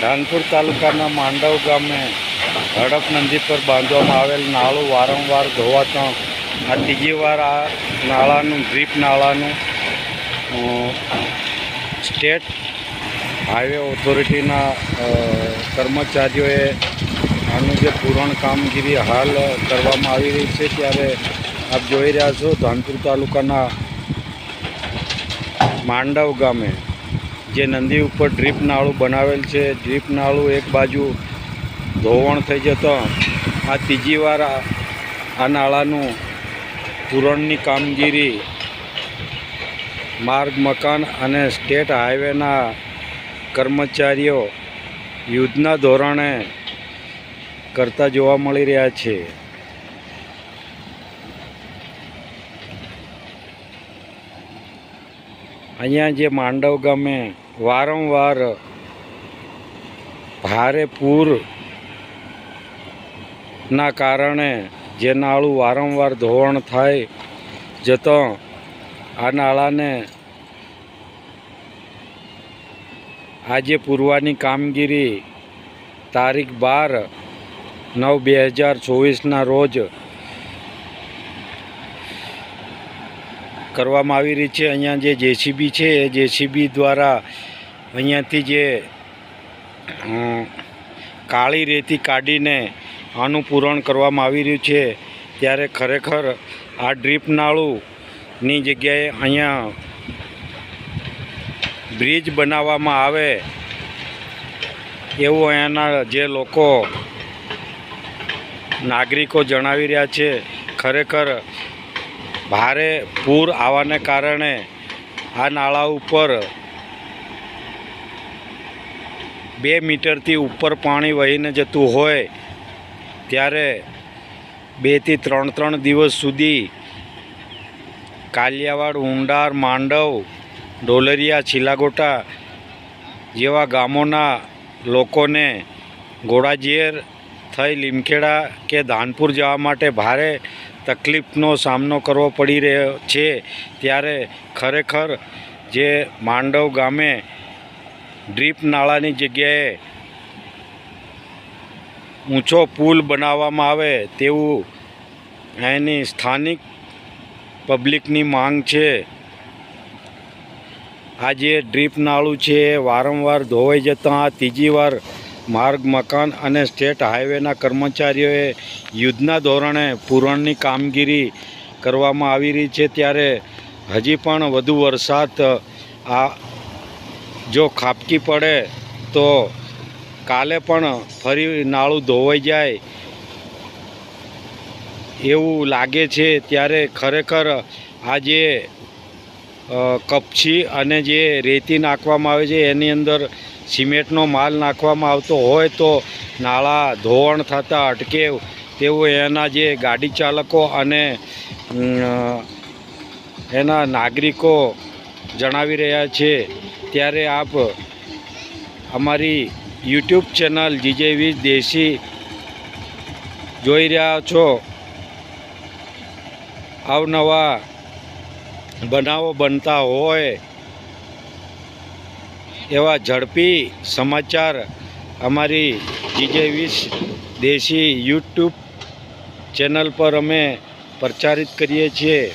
ધાનપુર તાલુકાના માંડવ ગામે હડપ નદી પર બાંધવામાં આવેલ નાળું વારંવાર ધોવાતા આ ત્રીજી વાર આ નાળાનું, ડ્રીપ નાળાનું સ્ટેટ હાઈવે ઓથોરિટીના કર્મચારીઓએ આનું જે પૂરણ કામગીરી હાલ કરવામાં આવી રહી છે ત્યારે આપ જોઈ રહ્યા છો ધાનપુર તાલુકાના માંડવ ગામે. જે નદી ઉપર ડ્રીપ નાળું બનાવેલ છે, ડ્રીપ નાળું એક બાજુ ધોવણ થઈ જતો આ ત્રીજી વાર આ નાળાનું પૂરણની કામગીરી માર્ગ, મકાન અને સ્ટેટ હાઈવેના કર્મચારીઓ યુદ્ધના ધોરણે કરતા જોવા મળી રહ્યા છે. અહીંયા જે માંડવ ગામે વારંવાર ભારે પૂરના કારણે જે નાળું વારંવાર ધોવાણ થાય, જતો આ નાળાને આજે પૂરવાની કામગીરી તારીખ બાર નવ બે હજાર ચોવીસના રોજ કરવામાં આવી રહી છે. અહીંયા જે જેસીબી છે, એ જેસીબી દ્વારા અહીંયાથી જે કાળી રેતી કાઢીને આનું પૂરણ કરવામાં આવી રહ્યું છે. ત્યારે ખરેખર આ ડ્રીપ નાળુંની જગ્યાએ અહીંયા બ્રિજ બનાવવામાં આવે એવું અહીંયાના જે લોકો નાગરિકો જણાવી રહ્યા છે. ખરેખર ભારે પૂર આવવાને કારણે આ નાળા ઉપર બે મીટરથી ઉપર પાણી વહીને જતું હોય, ત્યારે બેથી ત્રણ ત્રણ દિવસ સુધી કાલિયાવાડ, ઊંડાર, માંડવ ડોલરિયા છીલાગોટા જેવા ગામોના લોકોને ઘોડાજીર થઈ લીમખેડા કે ધાનપુર જવા માટે ભારે તકલીફનો સામનો કરવો પડી રહ્યો છે, ત્યારે ખરેખર જે માંડવ ગામે ડ્રીપ નાળાની જગ્યાએ ઊંચો પુલ બનાવવામાં આવે તેવું એની સ્થાનિક પબ્લિકની માંગ છે. આ જે ડ્રીપ નાળું છે વારંવાર ધોવાઈ જતાં, ત્રીજી વાર માર્ગ, મકાન અને સ્ટેટ હાઈવેના કર્મચારીઓએ યુદ્ધના ધોરણે પૂરણની કામગીરી કરવામાં આવી રહી છે. ત્યારે હજી પણ વધુ વરસાદ, આ જો ખાબકી પડે તો કાલે પણ ફરી નાળું ધોવાઈ જાય એવું લાગે છે. ત્યારે ખરેખર આ જે કપછી અને જે રેતી નાખવામાં આવે છે, એની અંદર સિમેન્ટનો માલ નાખવામાં આવતો હોય તો નાળા, ધોવાણ થતાં અટકે તેવું એના જે ગાડી ચાલકો અને એના નાગરિકો જણાવી રહ્યા છે. ત્યારે આપ અમારી યુટ્યુબ ચેનલ જીજેવી દેશી જોઈ રહ્યા છો. અવનવા બનાવો બનતા હોય એવા ઝડપી સમાચાર અમારી જીજે વીસ દેશી યુટ્યુબ ચેનલ પર અમે પ્રચારિત કરીએ છીએ.